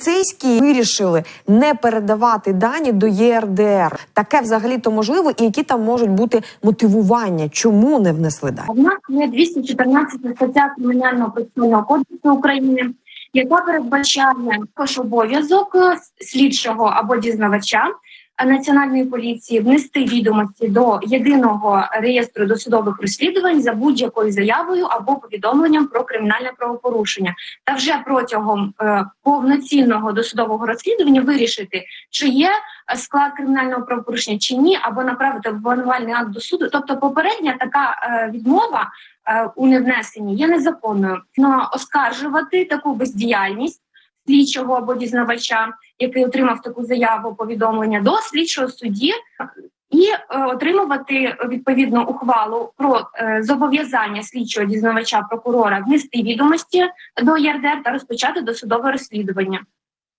Поліцейські вирішили не передавати дані до ЄРДР. Таке взагалі то можливо, і які там можуть бути мотивування, чому не внесли дані? У нас є 214 стаття Кримінального процесуального кодексу України, яка передбачає також обов'язок слідчого або дізнавача національної поліції внести відомості до єдиного реєстру досудових розслідувань за будь-якою заявою або повідомленням про кримінальне правопорушення, та вже протягом е, повноцінного досудового розслідування вирішити, чи є е, склад кримінального правопорушення чи ні, або направити обвинувальний акт до суду. Тобто, попередня така е, відмова е, у невнесенні є незаконною. Но оскаржувати таку бездіяльність слідчого або дізнавача, який отримав таку заяву повідомлення до слідчого судді. І е, отримувати відповідну ухвалу про е, зобов'язання слідчого дізнавача прокурора внести відомості до ЄРДР та розпочати досудове розслідування.